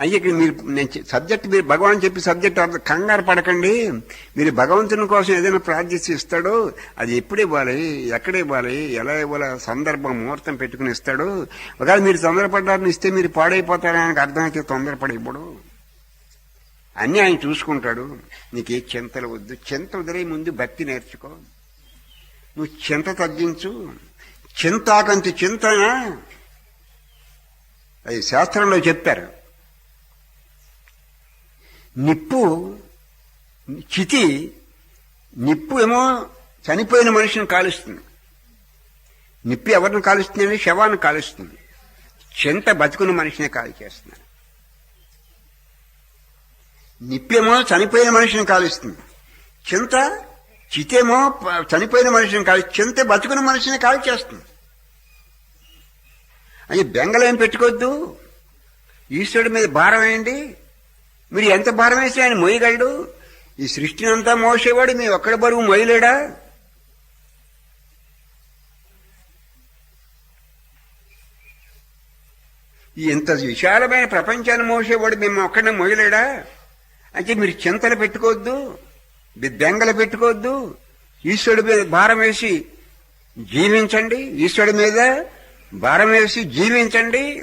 అయ్యి మీరు నేను సబ్జెక్ట్ మీరు భగవాన్ చెప్పి సబ్జెక్ట్ అర్థం కంగారు పడకండి. మీరు భగవంతుని కోసం ఏదైనా ప్రార్థిస్తే ఇస్తాడు. అది ఎప్పుడు ఇవ్వాలి? ఎక్కడ ఇవ్వాలి? ఎలా ఇవ్వాలి? సందర్భం ముహూర్తం పెట్టుకుని ఇస్తాడు. ఒకవేళ మీరు తొందరపడ్డారని ఇస్తే మీరు పాడైపోతారని ఆయనకు అర్థమైతే తొందరపడి ఇవ్వడు. అన్నీ ఆయన చూసుకుంటాడు. నీకు ఏ చింతలు వద్దు. చింత వదిలే ముందు భక్తి నేర్చుకో. నువ్వు చింత తగ్గించు. చింతాకంతి చింతనా? అది శాస్త్రంలో చెప్పారు. నిప్పు చితి నిప్పు ఏమో చనిపోయిన మనిషిని కాలుస్తుంది. నిప్పు ఎవరిని కాలుస్తుంది శవాన్ని కాలుస్తుంది. చింత బతుకున్న మనిషిని కాలు చేస్తున్నాడు నిప్పేమో చనిపోయిన మనిషిని కాలుస్తుంది. చింత చితేమో చనిపోయిన మనిషిని కాలు చింత బతుకున్న మనిషిని కాలు చేస్తుంది. అని బెంగళం పెట్టుకోవద్దు? ఈశ్వరుడి మీద భారం వేయండి మీరు ఎంత భారం వేస్తే ఆయన మోయగలడు? ఈ సృష్టిని అంతా మోసేవాడు మీ ఒక్కడ బరువు మోయలేడా? ఇంత విశాలమైన ప్రపంచాన్ని మోసేవాడు మేము ఒక్కడిని మోయలేడా? అంటే మీరు చింతలు పెట్టుకోవద్దు బెంగలు పెట్టుకోవద్దు ఈశ్వరుడి మీద భారం వేసి జీవించండి ఈశ్వరుడి మీద భారం వేసి జీవించండి.